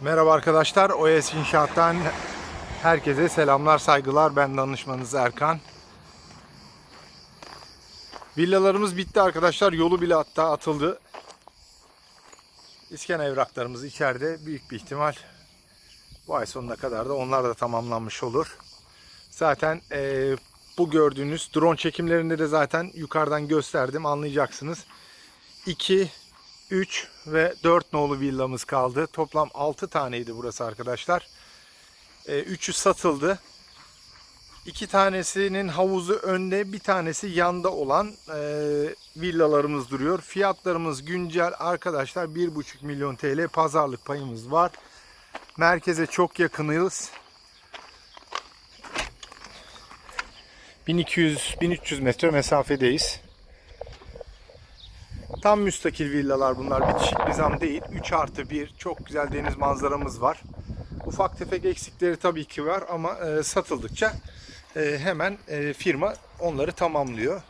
Merhaba arkadaşlar. OS İnşaat'tan herkese selamlar, saygılar. Ben danışmanınız Erkan. Villalarımız bitti arkadaşlar. Yolu bile hatta atıldı. İskan evraklarımız içeride. Büyük bir ihtimal bu ay sonuna kadar da onlar da tamamlanmış olur. Zaten eee, bu gördüğünüz drone çekimlerinde de zaten yukarıdan gösterdim. Anlayacaksınız. 2, 3 ve 4 nolu villamız kaldı. Toplam 6 taneydi burası arkadaşlar. 3'ü satıldı. İki tanesinin havuzu önde, bir tanesi yanda olan e, villalarımız duruyor. Fiyatlarımız güncel arkadaşlar 1,5 milyon TL pazarlık payımız var. Merkeze çok yakınız. 1200-1300 metre mesafedeyiz. Tam müstakil villalar bunlar. Bitişik nizam değil. 3 artı 1. Çok güzel deniz manzaramız var. Ufak tefek eksikleri tabii ki var ama e, satıldıkça e, hemen e, firma onları tamamlıyor.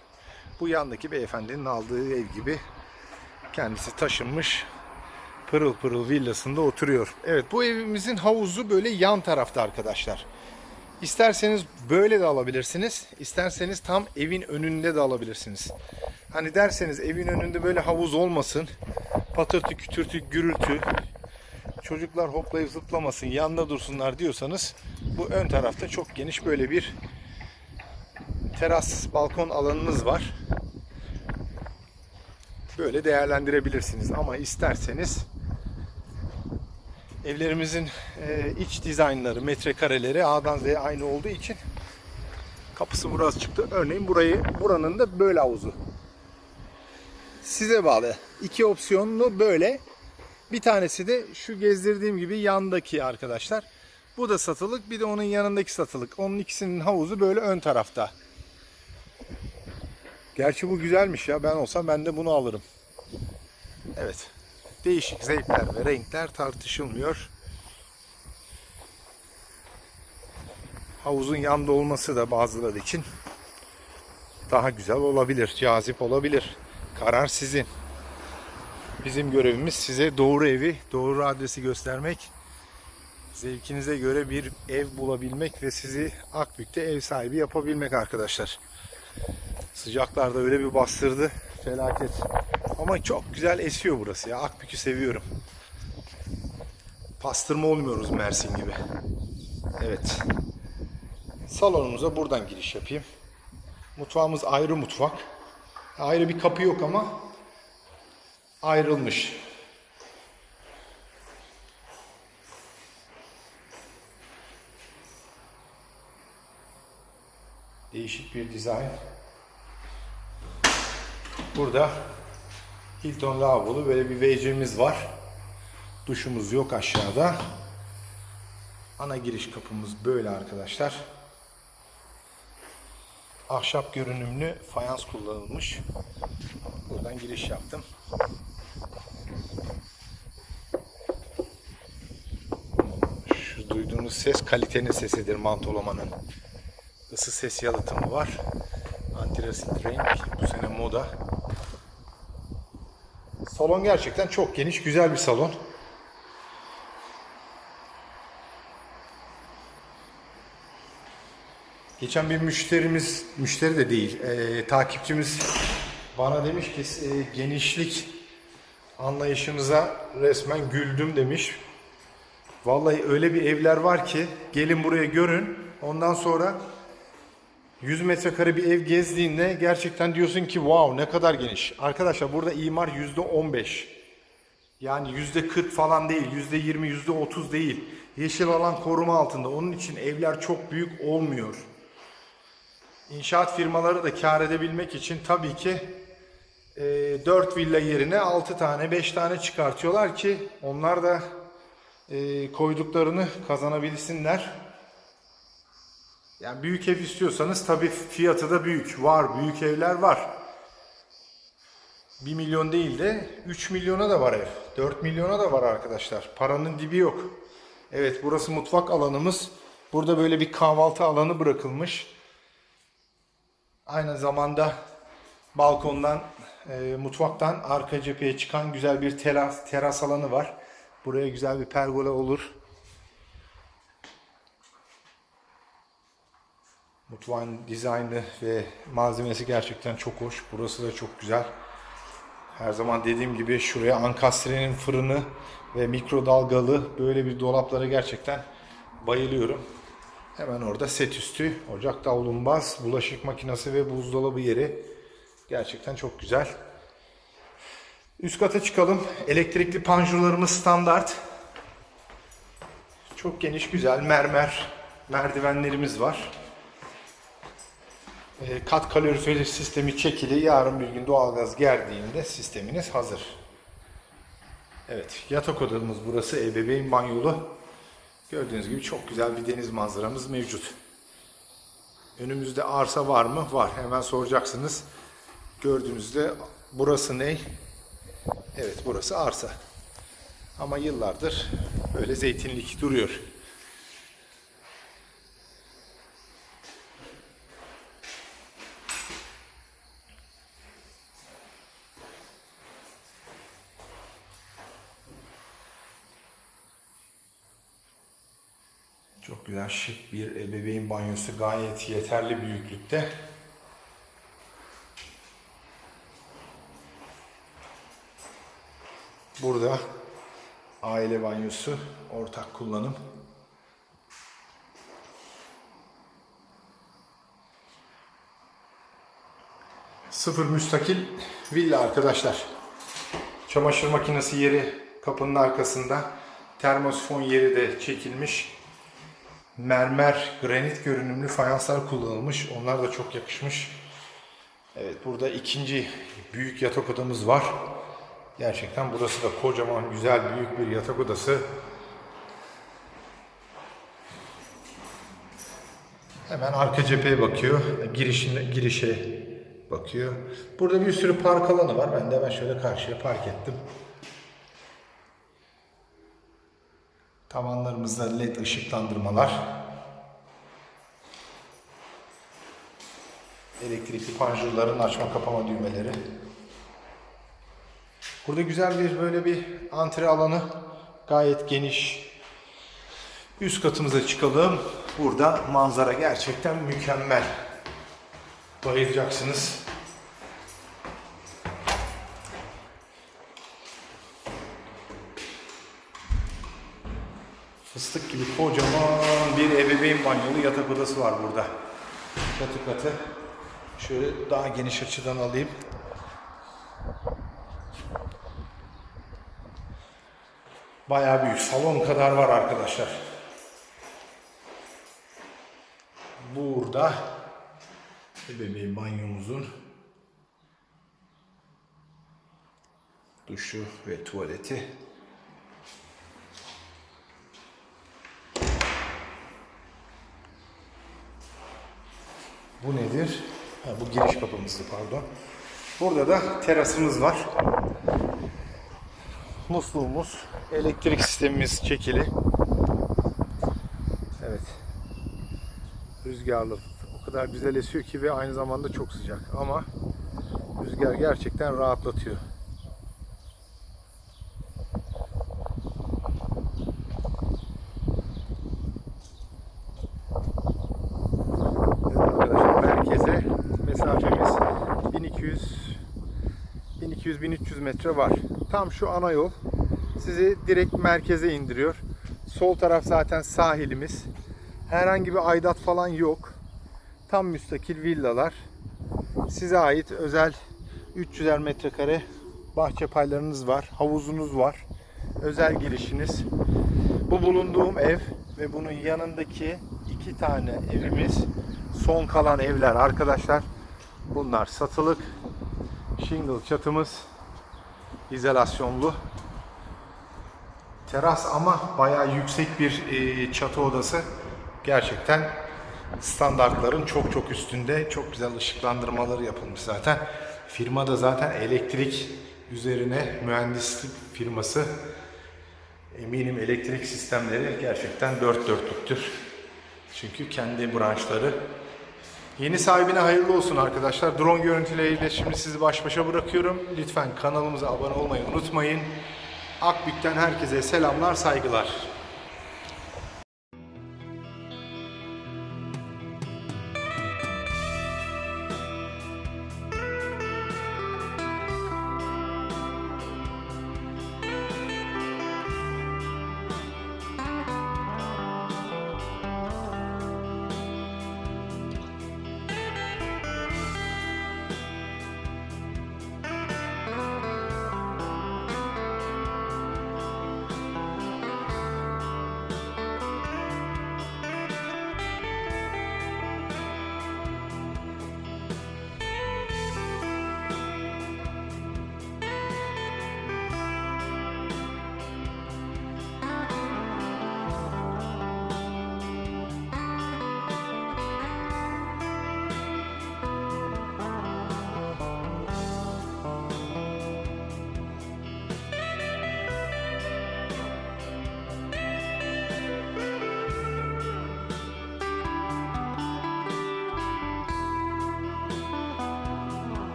Bu yandaki beyefendinin aldığı ev gibi kendisi taşınmış pırıl pırıl villasında oturuyor. Evet bu evimizin havuzu böyle yan tarafta arkadaşlar. İsterseniz böyle de alabilirsiniz. isterseniz tam evin önünde de alabilirsiniz. Hani derseniz evin önünde böyle havuz olmasın. Patırtı, kütürtü, gürültü. Çocuklar hoplayıp zıplamasın, yanında dursunlar diyorsanız bu ön tarafta çok geniş böyle bir teras, balkon alanınız var. Böyle değerlendirebilirsiniz ama isterseniz evlerimizin e, iç dizaynları, metrekareleri A'dan Z'ye aynı olduğu için kapısı burası çıktı. Örneğin burayı buranın da böyle havuzu. Size bağlı. İki opsiyonlu böyle. Bir tanesi de şu gezdirdiğim gibi yandaki arkadaşlar. Bu da satılık. Bir de onun yanındaki satılık. Onun ikisinin havuzu böyle ön tarafta. Gerçi bu güzelmiş ya. Ben olsam ben de bunu alırım. Evet. Değişik zevkler ve renkler tartışılmıyor. Havuzun yanda olması da bazıları için daha güzel olabilir, cazip olabilir. Karar sizin. Bizim görevimiz size doğru evi, doğru adresi göstermek. Zevkinize göre bir ev bulabilmek ve sizi Akbük'te ev sahibi yapabilmek arkadaşlar. Sıcaklarda öyle bir bastırdı. Felaket. Ama çok güzel esiyor burası ya. Akbük'ü seviyorum. Pastırma olmuyoruz Mersin gibi. Evet. Salonumuza buradan giriş yapayım. Mutfağımız ayrı mutfak. Ayrı bir kapı yok ama ayrılmış. Değişik bir dizayn. Burada Hilton lavabolu böyle bir WC'miz var. Duşumuz yok aşağıda. Ana giriş kapımız böyle arkadaşlar. Ahşap görünümlü fayans kullanılmış. Buradan giriş yaptım. Şu duyduğunuz ses kalitenin sesidir mantolamanın. Isı ses yalıtımı var. Antrasit renk bu sene moda. Salon gerçekten çok geniş, güzel bir salon. Geçen bir müşterimiz, müşteri de değil, e, takipçimiz bana demiş ki e, genişlik anlayışınıza resmen güldüm demiş. Vallahi öyle bir evler var ki gelin buraya görün. Ondan sonra 100 metrekare bir ev gezdiğinde gerçekten diyorsun ki wow ne kadar geniş. Arkadaşlar burada imar %15. Yani %40 falan değil, %20, %30 değil. Yeşil alan koruma altında. Onun için evler çok büyük olmuyor. İnşaat firmaları da kar edebilmek için tabii ki e, 4 villa yerine 6 tane 5 tane çıkartıyorlar ki onlar da e, koyduklarını kazanabilsinler. Yani büyük ev istiyorsanız tabii fiyatı da büyük. Var, büyük evler var. 1 milyon değil de 3 milyona da var ev. 4 milyona da var arkadaşlar. Paranın dibi yok. Evet burası mutfak alanımız. Burada böyle bir kahvaltı alanı bırakılmış. Aynı zamanda balkondan, e, mutfaktan arka cepheye çıkan güzel bir teras, teras alanı var. Buraya güzel bir pergola olur. Mutfağın dizaynı ve malzemesi gerçekten çok hoş. Burası da çok güzel. Her zaman dediğim gibi şuraya ankastrenin fırını ve mikrodalgalı böyle bir dolaplara gerçekten bayılıyorum. Hemen orada set üstü, ocak davlumbaz, bulaşık makinesi ve buzdolabı yeri. Gerçekten çok güzel. Üst kata çıkalım. Elektrikli panjurlarımız standart. Çok geniş, güzel mermer merdivenlerimiz var. E, Kat kalorifer sistemi çekili. Yarın bir gün doğalgaz gerdiğinde sisteminiz hazır. Evet, yatak odamız burası. Ebeveyn banyolu. Gördüğünüz gibi çok güzel bir deniz manzaramız mevcut. Önümüzde arsa var mı? Var. Hemen soracaksınız. Gördüğünüzde burası ne? Evet, burası arsa. Ama yıllardır böyle zeytinlik duruyor. Çok güzel şık bir ebeveyn banyosu gayet yeterli büyüklükte. Burada aile banyosu ortak kullanım. Sıfır müstakil villa arkadaşlar. Çamaşır makinesi yeri kapının arkasında. Termosifon yeri de çekilmiş mermer, granit görünümlü fayanslar kullanılmış. Onlar da çok yakışmış. Evet burada ikinci büyük yatak odamız var. Gerçekten burası da kocaman, güzel, büyük bir yatak odası. Hemen arka cepheye bakıyor. Girişine, girişe bakıyor. Burada bir sürü park alanı var. Ben de hemen şöyle karşıya park ettim. Tavanlarımızda led ışıklandırmalar. Elektrikli panjurların açma kapama düğmeleri. Burada güzel bir böyle bir antre alanı. Gayet geniş. Üst katımıza çıkalım. Burada manzara gerçekten mükemmel. Bayılacaksınız. Fıstık gibi kocaman bir ebeveyn banyolu yatak odası var burada. Çatı katı. Şöyle daha geniş açıdan alayım. Bayağı büyük. Salon kadar var arkadaşlar. Burada ebeveyn banyomuzun duşu ve tuvaleti. Bu nedir? Ha, bu giriş kapımızdı pardon. Burada da terasımız var. Musluğumuz, elektrik sistemimiz çekili. Evet. Rüzgarlı. O kadar güzel esiyor ki ve aynı zamanda çok sıcak. Ama rüzgar gerçekten rahatlatıyor. Evet arkadaşlar merkeze mesafemiz 1200 1200-1300 metre var. Tam şu ana yol sizi direkt merkeze indiriyor. Sol taraf zaten sahilimiz. Herhangi bir aidat falan yok. Tam müstakil villalar. Size ait özel 300'er metrekare bahçe paylarınız var. Havuzunuz var. Özel girişiniz. Bu bulunduğum ev ve bunun yanındaki iki tane evimiz son kalan evler arkadaşlar. Bunlar satılık. Shingle çatımız izolasyonlu. Teras ama bayağı yüksek bir e, çatı odası. Gerçekten standartların çok çok üstünde. Çok güzel ışıklandırmaları yapılmış zaten. Firma da zaten elektrik üzerine mühendislik firması. Eminim elektrik sistemleri gerçekten dört dörtlüktür. Çünkü kendi branşları Yeni sahibine hayırlı olsun arkadaşlar. Drone görüntüleriyle şimdi sizi baş başa bırakıyorum. Lütfen kanalımıza abone olmayı unutmayın. Akbük'ten herkese selamlar, saygılar.